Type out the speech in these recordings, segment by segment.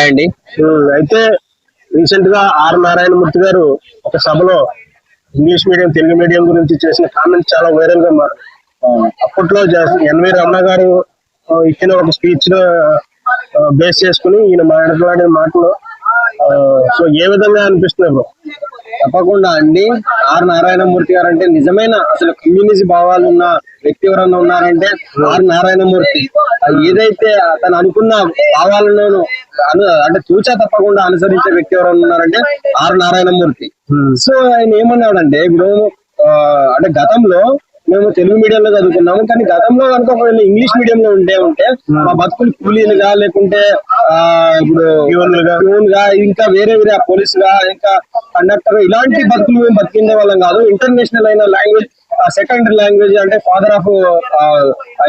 అండి. అయితే రీసెంట్గా ఆర్ నారాయణమూర్తి గారు ఒక సభలో ఇంగ్లీష్ మీడియం తెలుగు మీడియం గురించి చేసిన కామెంట్స్ చాలా వైరల్గా మారు అప్పట్లో ఎన్వి రమణ గారు ఇచ్చిన ఒక స్పీచ్లో బేస్ చేసుకుని ఈయన మాట్లాడిన మాటలు సో ఏ విధంగా అనిపిస్తున్నాయి బ్రో తప్పకుండా అండి. ఆర్ నారాయణమూర్తి గారు అంటే నిజమైన అసలు కమ్యూనిజం భావాలు ఉన్న వ్యక్తి ఎవరన్నా ఉన్నారంటే ఆర్ నారాయణమూర్తి. అది ఏదైతే తను అనుకున్న భావాలను అంటే తూచా తప్పకుండా అనుసరించే వ్యక్తి ఎవరన్నా ఉన్నారంటే ఆర్ నారాయణమూర్తి. సో ఆయన ఏమన్నాడంటే ఇప్పుడు అంటే గతంలో మేము తెలుగు మీడియం లో చదువుకున్నాము కానీ గతంలో కనుక ఒకవేళ ఇంగ్లీష్ మీడియం లో ఉంటే ఉంటే మా బతుకులు కూలీలుగా లేకుంటే ఆ ఇప్పుడు గా ఇంకా వేరే వేరే పోలీస్గా ఇంకా కండక్టర్ ఇలాంటి బతుకులు మేము బతికిండే వాళ్ళం కాదు. ఇంటర్నేషనల్ అయిన లాంగ్వేజ్ సెకండ్ లాంగ్వేజ్ అంటే ఫాదర్ ఆఫ్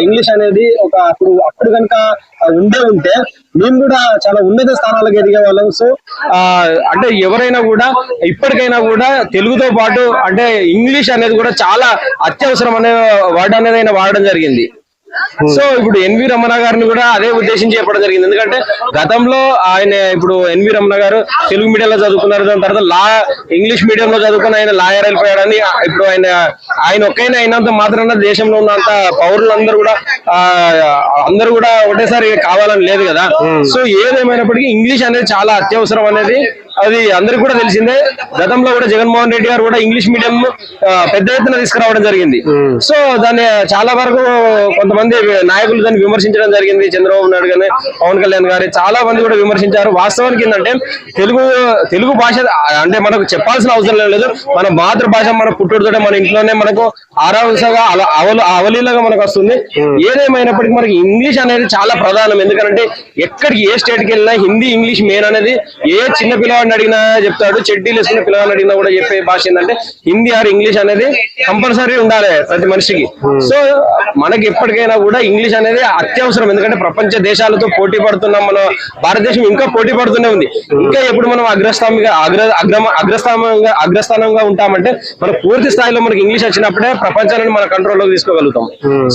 ఇంగ్లీష్ అనేది ఒక అప్పుడు అప్పుడు కనుక ఉండే ఉంటే మేము కూడా చాలా ఉన్నత స్థానాలకు ఎదిగే వాళ్ళం. సో అంటే ఎవరైనా కూడా ఇప్పటికైనా కూడా తెలుగుతో పాటు అంటే ఇంగ్లీష్ అనేది కూడా చాలా అత్యవసరం అనే వర్డ్ అనేది ఆయన వాడడం జరిగింది. సో ఇప్పుడు ఎన్వి రమణ గారిని కూడా అదే ఉద్దేశించి చెప్పడం జరిగింది. ఎందుకంటే గతంలో ఆయన ఇప్పుడు ఎన్వి రమణ గారు తెలుగు మీడియంలో చదువుకున్నారు. దాని తర్వాత లా ఇంగ్లీష్ మీడియంలో చదువుకుని ఆయన లాయర్ వెళ్ళిపోయాడని ఇప్పుడు ఆయన ఆయన ఒక్కైనా అయినంత మాత్రాన దేశంలో ఉన్నంత పౌరులందరూ కూడా ఆ, అందరూ కూడా ఒకటేసారి కావాలని లేదు కదా. సో ఏదేమైనప్పటికీ ఇంగ్లీష్ అనేది చాలా అత్యవసరం అనేది అది అందరికి కూడా తెలిసిందే. గతంలో కూడా జగన్మోహన్ రెడ్డి గారు కూడా ఇంగ్లీష్ మీడియం పెద్ద ఎత్తున తీసుకురావడం జరిగింది. సో దాన్ని చాలా వరకు కొంతమంది నాయకులు దాన్ని విమర్శించడం జరిగింది. చంద్రబాబు నాయుడు గాని పవన్ కళ్యాణ్ గారి చాలా మంది కూడా విమర్శించారు. వాస్తవానికి ఏంటంటే తెలుగు తెలుగు భాష అంటే మనకు చెప్పాల్సిన అవసరం లేదు. మన మాతృభాష మన పుట్టుడుతోటే మన ఇంట్లోనే మనకు ఆరాంసగా అవలు అవలీలగా మనకు వస్తుంది. ఏదేమైనప్పటికీ మనకి ఇంగ్లీష్ అనేది చాలా ప్రధానం. ఎందుకంటే ఎక్కడికి ఏ స్టేట్కి వెళ్ళినా హిందీ ఇంగ్లీష్ మెయిన్ అనేది ఏ చిన్న పిల్లవాడిని అడిగినా చెప్తాడు చెడ్డీలు వేసుకున్న పిల్లవాడిని అడిగినా కూడా చెప్పే భాష ఏంటంటే హిందీ ఆర్ ఇంగ్లీష్ అనేది కంపల్సరీ ఉండాలి ప్రతి మనిషికి. సో మనకి ఎప్పటికైనా కూడా ఇంగ్లీష్ అనేది అత్యవసరం ఎందుకంటే ప్రపంచ దేశాలతో పోటీ పడుతున్నాం మన భారతదేశం ఇంకా పోటీ పడుతూనే ఉంది. ఇంకా ఎప్పుడు మనం అగ్రస్థామిగా అగ్ర అగ్రమ అగ్రస్థానంగా అగ్రస్థానంగా ఉంటామంటే మన పూర్తి స్థాయిలో మనకి ఇంగ్లీష్ వచ్చినప్పుడే ప్రపంచాన్ని మన కంట్రోల్లోకి తీసుకోగలుగుతాం.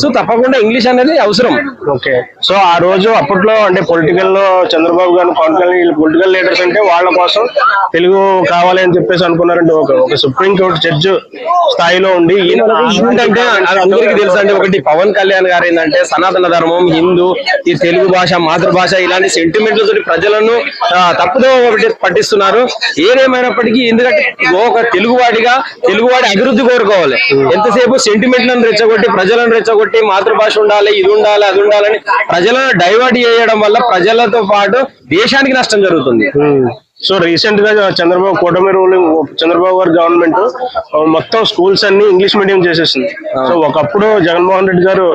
సో తప్పకుండా ఇంగ్లీష్ అనేది అవసరం. ఓకే. సో ఆ రోజు అప్పట్లో అంటే పొలిటికల్లో చంద్రబాబు గారు పవన్ కళ్యాణ్ వీళ్ళు పొలిటికల్ లీడర్స్ అంటే వాళ్ళ కోసం తెలుగు కావాలి అని చెప్పేసి అనుకున్నారంటే ఒక ఒక సుప్రీం కోర్టు జడ్జి స్థాయిలో ఉండి ఏంటంటే అది అందరికీ తెలుసు అండి ఒకటి పవన్ కళ్యాణ్ గారు ఏంటంటే సనాతన ధర్మం హిందూ ఈ తెలుగు భాష మాతృభాష ఇలాంటి సెంటిమెంట్లతో ప్రజలను తప్పుదో ఒకటి పట్టిస్తున్నారు. ఏదేమైనప్పటికీ ఎందుకంటే ఒక తెలుగువాడిగా తెలుగువాడి అభివృద్ధి కోరుకోవాలి. ఎంతసేపు సెంటిమెంట్లను రెచ్చగొట్టి ప్రజలను రెచ్చగొట్టి మాతృభాష ఉండాలి ఇది ఉండాలి అది ఉండాలని ప్రజలను డైవర్ట్ చేయడం వల్ల ప్రజలతో పాటు దేశానికి నష్టం జరుగుతుంది. సో రీసెంట్గా చంద్రబాబు కూటమి రూలింగ్ చంద్రబాబు గారి గవర్నమెంట్ మొత్తం స్కూల్స్ అన్ని ఇంగ్లీష్ మీడియం చేసేసింది. సో ఒకప్పుడు జగన్మోహన్ రెడ్డి గారు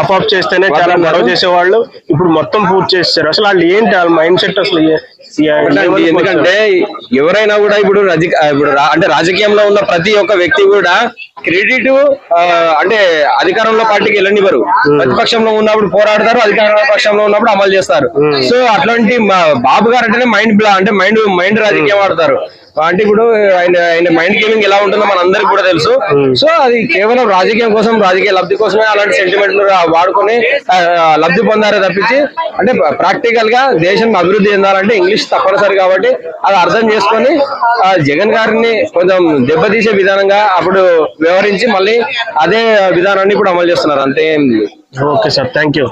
ఆఫ్ ఆఫ్ చేస్తేనే చాలా గొడవ చేసేవాళ్ళు. ఇప్పుడు మొత్తం పూర్తి చేస్తారు అసలు వాళ్ళు ఏంటి? వాళ్ళ మైండ్ సెట్ అసలు ఎందుకంటే ఎవరైనా కూడా ఇప్పుడు ఇప్పుడు అంటే రాజకీయంలో ఉన్న ప్రతి ఒక్క వ్యక్తి కూడా క్రెడిట్ అంటే అధికారంలో పార్టీకి వెళ్ళనివ్వరు. ప్రతిపక్షంలో ఉన్నప్పుడు పోరాడతారు అధికార పక్షంలో ఉన్నప్పుడు అమలు చేస్తారు. సో అట్లాంటి బాబు గారు అంటేనే మైండ్ బ్లా అంటే మైండ్ మైండ్ రాజకీయం ఆడతారు. అంటే ఇప్పుడు ఆయన ఆయన మైండ్ గేమింగ్ ఎలా ఉంటుందో మన అందరికి కూడా తెలుసు. సో అది కేవలం రాజకీయం కోసం రాజకీయ లబ్ధి కోసమే అలాంటి సెంటిమెంట్లు వాడుకొని లబ్ధి పొందారే తప్పించి అంటే ప్రాక్టికల్గా దేశం అభివృద్ధి చెందాలంటే ఇంగ్లీష్ తప్పనిసరి కాబట్టి అది అర్థం చేసుకొని ఆ, జగన్ గారిని కొంచెం దెబ్బతీసే విధానంగా అప్పుడు వ్యవహరించి మళ్ళీ అదే విధానాన్ని ఇప్పుడు అమలు చేస్తున్నారు. అంతే ఓకే సార్. Thank you